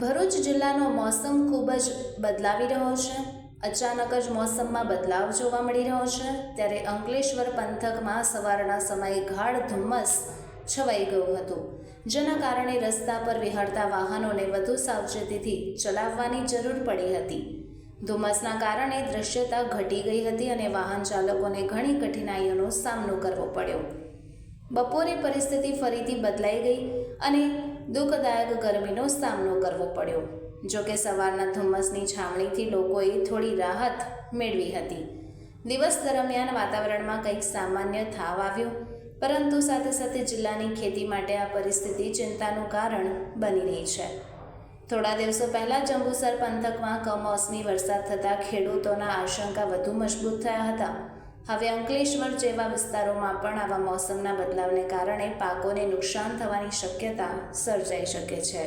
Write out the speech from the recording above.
ભરૂચ જિલ્લાનો મોસમ ખૂબ જ બદલાવી રહ્યો છે. અચાનક જ મોસમમાં બદલાવ જોવા મળી રહ્યો છે. ત્યારે અંકલેશ્વર પંથકમાં સવારના સમયે ગાઢ ધુમ્મસ છવાઈ ગયું હતું. જેના કારણે રસ્તા પર વિહળતા વાહનોને વધુ સાવચેતીથી ચલાવવાની જરૂર પડી હતી. ધુમ્મસના કારણે દૃશ્યતા ઘટી ગઈ હતી અને વાહન ચાલકોને ઘણી કઠિનાઈઓનો સામનો કરવો પડ્યો. બપોરે પરિસ્થિતિ ફરીથી બદલાઈ ગઈ અને દુઃખદાયક ગરમીનો સામનો કરવો પડ્યો. જોકે સવારના ધુમ્મસની છાવણીથી લોકોએ થોડી રાહત મેળવી હતી. દિવસ દરમિયાન વાતાવરણમાં કંઈક સામાન્ય થાવ આવ્યો, પરંતુ સાથે સાથે જિલ્લાની ખેતી માટે આ પરિસ્થિતિ ચિંતાનું કારણ બની રહી છે. થોડા દિવસો પહેલાં જંબુસર પંથકમાં કમોસમી વરસાદ થતાં ખેડૂતોના આશંકા વધુ મજબૂત થયા હતા. હવે અંકલેશ્વર જેવા વિસ્તારોમાં પણ આવા મોસમના બદલાવને કારણે પાકોને નુકસાન થવાની શક્યતા સર્જાઈ શકે છે.